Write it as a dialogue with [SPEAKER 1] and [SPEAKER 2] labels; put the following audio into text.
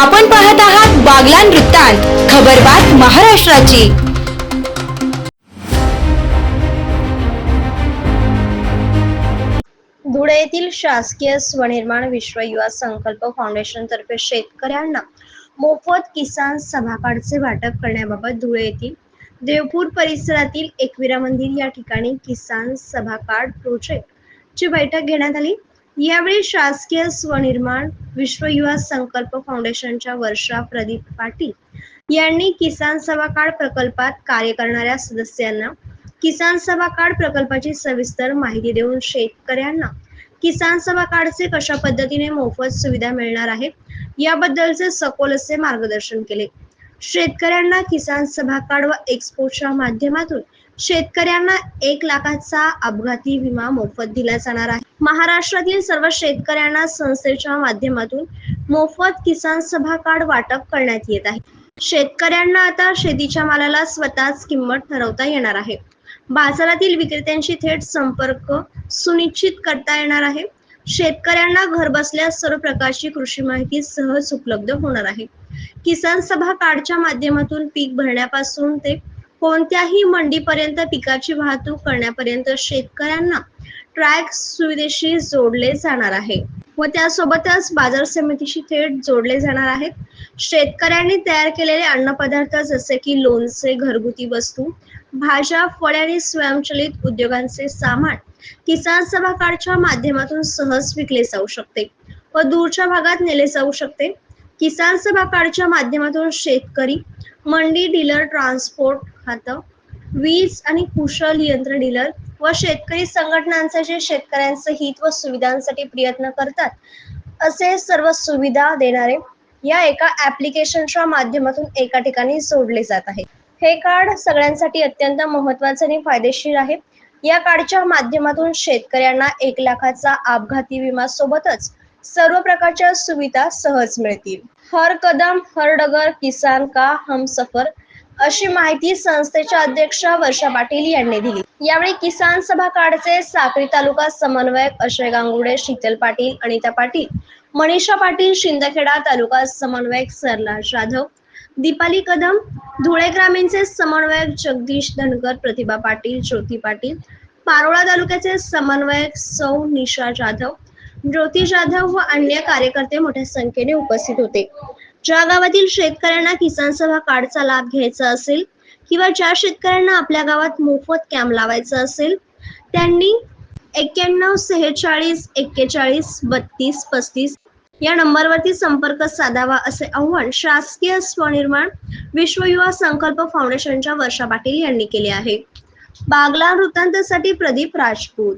[SPEAKER 1] आपण पाहत आहात बागलान वृत्तांत खबरबात महाराष्ट्राची.
[SPEAKER 2] धुळे येथील शासकीय स्वनिर्माण विश्व युवा संकल्प फाउंडेशन तर्फे शेतकऱ्यांना मोफत किसान सभाकार्डचे वाटप करण्याबाबत धुळे येथील देवपूर परिसरातील एकविरा मंदिर या ठिकाणी किसान सभा कार्ड प्रोजेक्ट ची बैठक घेण्यात आली. यावेळी शासकीय स्वनिर्माण विश्व युवा संकल्प फाउंडेशनच्या वर्षा प्रदीप पाटील यांनी किसान सभा कार्ड प्रकल्पात कार्य करणाऱ्या सदस्यांना किसान सभा कार्ड प्रकल्पाची सविस्तर माहिती देऊन शेतकऱ्यांना किसान सभा कार्डचे कशा पद्धतीने मोफत सुविधा मिळणार आहे याबद्दलचे सखोल असे मार्गदर्शन केले. शेतकऱ्यांना किसान सभा कार्ड व एक्सपोच्या माध्यमातून शेतकऱ्यांना एक लाखाचा अपघाती विमा मोफत दिला जाणार आहे. महाराष्ट्रातील सर्व शेतकऱ्यांना संस्थेच्या माध्यमातून मोफत किसान सभा कार्ड वाटप करण्यात येत आहे. शेतकऱ्यांना आता शेतीच्या मालाला स्वतःच किंमत ठरवता येणार आहे. बाजारातील विक्रेत्यांशी थेट संपर्क सुनिश्चित करता येणार आहे. शेतकऱ्यांना घर बसल्या सर्व प्रकारची कृषी माहिती सहज उपलब्ध होणार आहे. किसान सभा कार्डच्या माध्यमातून पीक भरण्यापासून ते कोणत्याही मंडीपर्यंत पिकाची वाहतूक करण्यापर्यंत शेतकऱ्यांना ट्रॅक सुविधेशी जोडले जाणार आहे. व त्यासोबतच बाजार समितीशी थेट जोडले जाणार आहेत. शेतकऱ्यांनी तयार केलेले अन्नपदार्थ जसे की लोणचे घरगुती वस्तू भाज्या फळे आणि स्वयंचलित उद्योगांचे सामान किसान सभा कार्डच्या माध्यमातून सहज विकले जाऊ शकते व दूरच्या भागात नेले जाऊ शकते. किसान सभा कार्डच्या माध्यमातून शेतकरी मंडी डीलर ट्रान्सपोर्ट खातं वीज आणि कुशल यंत्र डीलर व शेतकरी संघटनांचे जे शेतकऱ्यांचे हित व सुविधांसाठी प्रयत्न करतात असे सर्व सुविधा देणारे या एका ऍप्लिकेशनच्या माध्यमातून एका ठिकाणी जोडले जात आहे हे कार्ड सगळ्यांसाठी अत्यंत महत्त्वाचे आणि फायदेशीर आहे. या कार्डच्या माध्यमातून शेतकऱ्यांना एक लाखाचा अपघाती विमा सोबतच सर्व प्रकारच्या सुविधा सहज मिळतील. हर कदम हर डगर किसान का हम सफर अशी माहिती संस्थेच्या अध्यक्ष वर्षा पाटील यांनी दिली. यावेळी किसान सभा कार्डचे साक्री तालुका समन्वयक अक्षय गांगुडे शीतल पाटील अनिता पाटील मनीषा पाटील शिंदखेडा तालुका समन्वयक सरला जाधव दीपाली कदम धुळे ग्रामीणचे समन्वयक जगदीश धनकर प्रतिभा पाटील ज्योती पाटील पारोळा तालुक्याचे समन्वयक सौ निशा जाधव ज्योती जाधव व अन्य कार्यकर्ते मोठ्या संख्येने उपस्थित होते. ज्या गावातील शेतकऱ्यांना किसान सभा कार्डचा लाभ घ्यायचा असेल किंवा ज्या शेतकऱ्यांना आपल्या गावात मोफत कॅम्प लावायचा असेल त्यांनी एक्क्याण्णव सेहेचाळीस एक्केचाळीस बत्तीस पस्तीस या नंबरवरती संपर्क साधावा असे आव्हान शासकीय स्वनिर्माण विश्व युवा संकल्प फाउंडेशनच्या वर्षा पाटील यांनी केले आहे. बागला वृत्तांतासाठी प्रदीप राजपूत.